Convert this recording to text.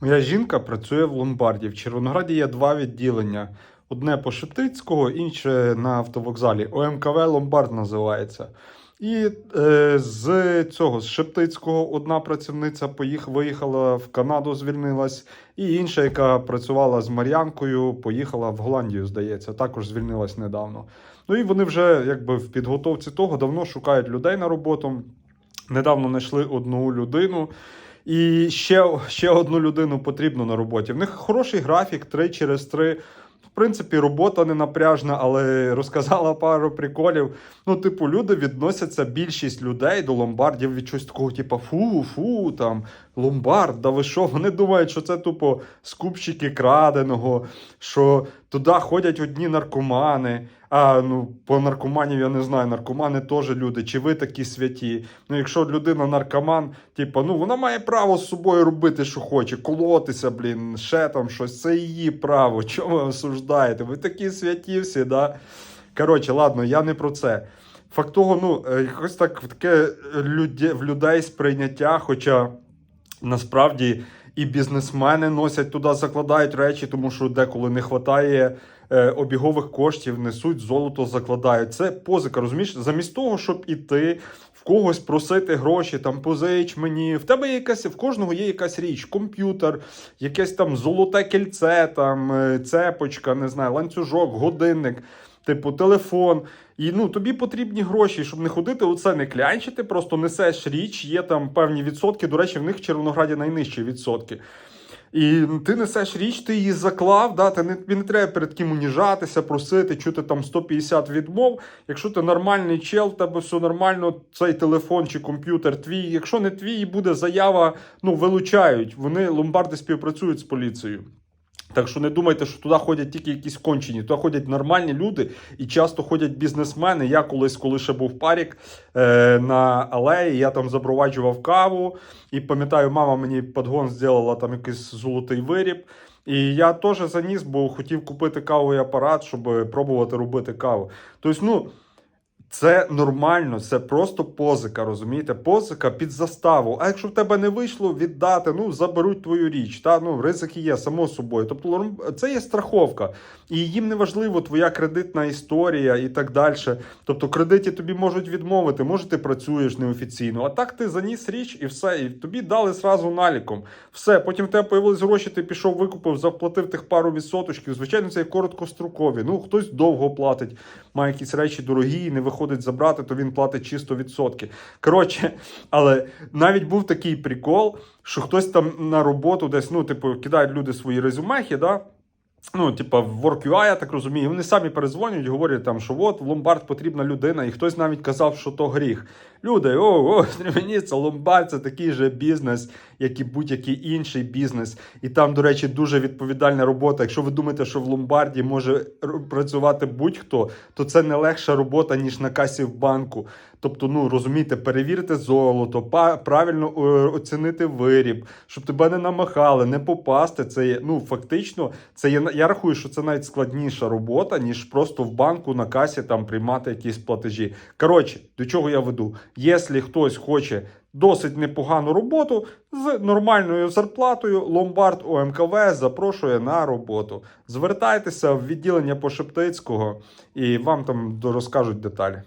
Моя жінка працює в ломбарді. В Червонограді є два відділення: одне по Шептицького, інше на автовокзалі. ОМКВ Ломбард називається. І е, з цього з Шептицького одна працівниця поїх, виїхала в Канаду, звільнилась, і інша, яка працювала з Мар'янкою, поїхала в Голландію, здається, також звільнилась недавно. Ну і вони вже якби в підготовці того давно шукають людей на роботу. Недавно знайшли одну людину. І ще, ще одну людину потрібно на роботі. В них хороший графік, три через три. В принципі, робота не напряжна, але розказала пару приколів. Ну, типу, люди відносяться, більшість людей до ломбардів від чогось такого, типу, фу, фу, там, ломбард, да ви що? Вони думають, що це тупо скупщики краденого, що туди ходять одні наркомани. А ну, по наркоманів я не знаю, наркомани теж люди, чи ви такі святі. Ну, якщо людина наркоман, типу, ну вона має право з собою робити, що хоче, колотися, блін, ще там щось. Це її право. Чого ви осуждаєте? Ви такі святі всі, да? Коротше, ладно, я не про це. Факт того, ну, е, якось так таке люде- в людей сприйняття, хоча насправді і бізнесмени носять туди, закладають речі, тому що деколи не вистачає е, обігових коштів, несуть золото, закладають. Це позика, розумієш? Замість того, щоб іти в когось просити гроші, там позич мені. В тебе є якась, в кожного є якась річ, комп'ютер, якесь там золоте кільце, там е, цепочка, не знаю, ланцюжок, годинник. Типу, телефон, і ну тобі потрібні гроші, щоб не ходити, оце не клянчити, просто несеш річ, є там певні відсотки. До речі, в них в Червонограді найнижчі відсотки. І ти несеш річ, ти її заклав, да, ти не, тобі не треба перед ким уніжатися, просити, чути там 150 відмов. Якщо ти нормальний чел, в тебе все нормально, цей телефон чи комп'ютер твій. Якщо не твій, буде заява, ну вилучають. Вони ломбарди співпрацюють з поліцією. Так що не думайте, що туди ходять тільки якісь кончені. Туди ходять нормальні люди і часто ходять бізнесмени. Я колись, коли ще був парік е, на алеї, я там запроваджував каву. І пам'ятаю, мама мені подгон зробила там якийсь золотий виріб. І я теж заніс, бо хотів купити кавовий апарат, щоб пробувати робити каву. Тобто, ну. Це нормально, це просто позика, розумієте? Позика під заставу. А якщо в тебе не вийшло віддати, ну заберуть твою річ. Та ну ризики є само собою. Тобто це є страховка, і їм не важливо твоя кредитна історія і так далі. Тобто, кредиті тобі можуть відмовити, може ти працюєш неофіційно. А так ти заніс річ і все, і тобі дали зразу наліком. Все, потім в тебе появились гроші, ти пішов, викупив, заплатив тих пару відсоточків. Звичайно, це є короткострокові. Ну хтось довго платить, має якісь речі дорогі не виходить забрати, то він платить чисто відсотки. Коротше, але навіть був такий прикол, що хтось там на роботу десь, ну, типу, кидають люди свої резюмехи, да? Ну, типа, в WorkUI, я так розумію, вони самі перезвонюють, говорять там, що от в ломбард потрібна людина, і хтось навіть казав, що то гріх. Люди, о, о, мені це ломбард, це такий же бізнес, як і будь-який інший бізнес. І там, до речі, дуже відповідальна робота. Якщо ви думаєте, що в ломбарді може працювати будь-хто, то це не легша робота, ніж на касі в банку. Тобто, ну розумієте, перевірити золото, правильно е, оцінити виріб, щоб тебе не намахали, не попасти. Це є, ну фактично, це є я рахую, що це навіть складніша робота, ніж просто в банку на касі там приймати якісь платежі. Коротше, до чого я веду? Якщо хтось хоче досить непогану роботу з нормальною зарплатою, ломбард ОМКВ запрошує на роботу. Звертайтеся в відділення по Шептицького і вам там розкажуть деталі.